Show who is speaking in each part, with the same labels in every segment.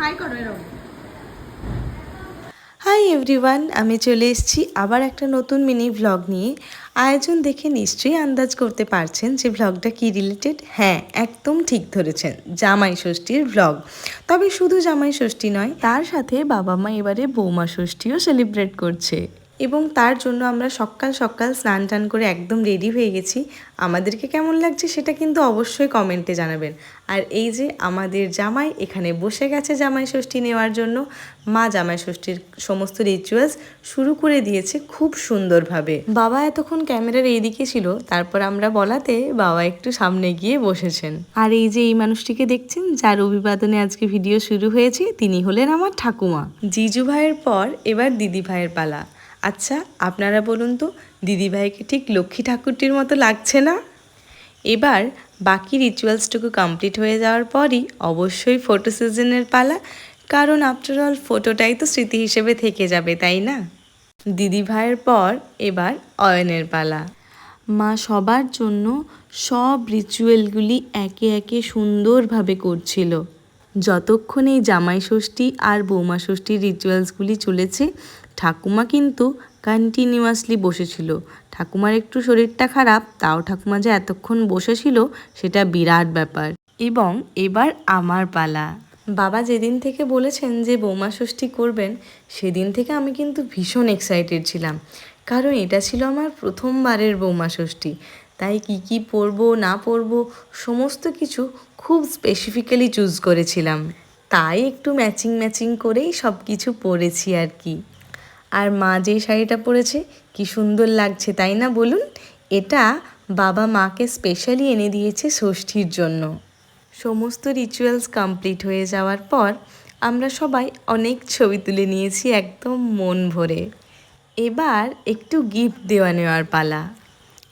Speaker 1: High
Speaker 2: hi everyone আমি চলে এসেছি আবার একটা নতুন মিনি ভ্লগ নিয়ে। আয়োজন দেখে নিশ্চয়ই আন্দাজ করতে পারছেন যে ভ্লগটা কি রিলেটেড হ্যাঁ একদম ঠিক ধরেছেন, জামাই ষষ্ঠীর ভ্লগ তবে শুধু জামাই ষষ্ঠী নয়, তার সাথে বাবা মা এবারে বৌমা ষষ্ঠীও সেলিব্রেট করছে। এবং তার জন্য আমরা সকাল সকাল স্নান টান করে একদম রেডি হয়ে গেছি। আমাদেরকে কেমন লাগছে সেটা কিন্তু অবশ্যই কমেন্টে জানাবেন। আর এই যে আমাদের জামাই এখানে বসে গেছে জামাই ষষ্ঠী নেওয়ার জন্য। মা জামাই ষষ্ঠীর সমস্ত রিচুয়ালস শুরু করে দিয়েছে খুব সুন্দরভাবে। বাবা এতক্ষণ ক্যামেরার এইদিকে ছিল, তারপর আমরা বলাতে বাবা একটু সামনে গিয়ে বসেছেন। আর এই যে এই মানুষটিকে দেখছেন, যার অভিবাদনে আজকে ভিডিও শুরু হয়েছে, তিনি হলেন আমার ঠাকুমা। জিজু ভাইয়ের পর এবার দিদি ভাইয়ের পালা। আচ্ছা আপনারা বলুন তো, দিদিভাইকে ঠিক লক্ষ্মী ঠাকুরটির মতো লাগছে না? এবার বাকি রিচুয়ালসটুকু কমপ্লিট হয়ে যাওয়ার পরই অবশ্যই ফটো সিজনের পালা, কারণ আফটার অল ফটোটাই তো স্মৃতি হিসেবে থেকে যাবে, তাই না? দিদি ভাইয়ের পর এবার অয়নের পালা। মা সবার জন্য সব রিচুয়ালগুলি একে একে সুন্দরভাবে করছিল। যতক্ষণ এই জামাই ষষ্ঠী আর বৌমা ষষ্ঠীর রিচুয়ালসগুলি চলেছে ঠাকুমা কিন্তু কন্টিনিউয়াসলি বসেছিল। ঠাকুমার একটু শরীরটা খারাপ, তাও ঠাকুমা যে এতক্ষণ বসেছিল, সেটা বিরাট ব্যাপার। এবং এবার আমার পালা। বাবা যেদিন থেকে বলেছেন যে বৌমা ষষ্ঠী করবেন, সেদিন থেকে আমি কিন্তু ভীষণ এক্সাইটেড ছিলাম। কারণ এটা ছিল আমার প্রথমবারের বৌমা ষষ্ঠী। তাই কি কি পরবো, না পরবো, সমস্ত কিছু খুব স্পেসিফিক্যালি চুজ করেছিলাম। তাই একটু ম্যাচিং ম্যাচিং করেই সব কিছু পরেছি আর কি। আর মা যেই শাড়িটা পরেছে, কি সুন্দর লাগছে, তাই না বলুন? এটা বাবা মাকে স্পেশালি এনে দিয়েছে ষষ্ঠীর জন্য। সমস্ত রিচুয়ালস কমপ্লিট হয়ে যাওয়ার পর আমরা সবাই অনেক ছবি তুলে নিয়েছি একদম মন ভরে। এবার একটু গিফট দেওয়া নেওয়ার পালা।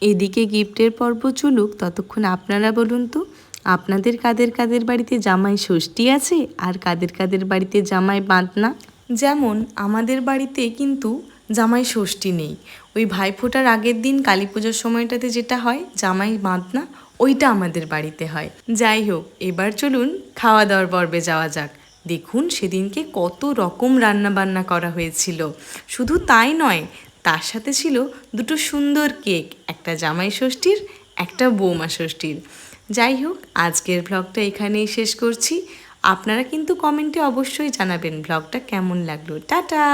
Speaker 2: এদিকে গিফটের পর্ব চলুক, ততক্ষণ আপনারা বলুন তো, আপনাদের কাদের কাদের বাড়িতে জামাই ষষ্ঠী আছে আর কাদের কাদের বাড়িতে জামাই বাঁধনা? যেমন আমাদের বাড়িতে কিন্তু জামাই ষষ্ঠী নেই। ওই ভাইফোঁটার আগের দিন কালী পুজোর সময়টাতে যেটা হয়, জামাই বাঁধনা, ওইটা আমাদের বাড়িতে হয়। যাই হোক, এবার চলুন খাওয়া দাওয়ার পর্বে যাওয়া যাক। দেখুন সেদিনকে কত রকম রান্না বান্না করা হয়েছিল। শুধু তাই নয়, তার সাথে ছিল দুটো সুন্দর কেক, একটা জামাই ষষ্ঠীর, একটা বৌমা ষষ্ঠীর। যাই হোক, আজকের ব্লগটা এখানেই শেষ করছি। আপনারা কিন্তু কমেন্টে অবশ্যই জানাবেন ব্লগটা কেমন লাগল। টাটা!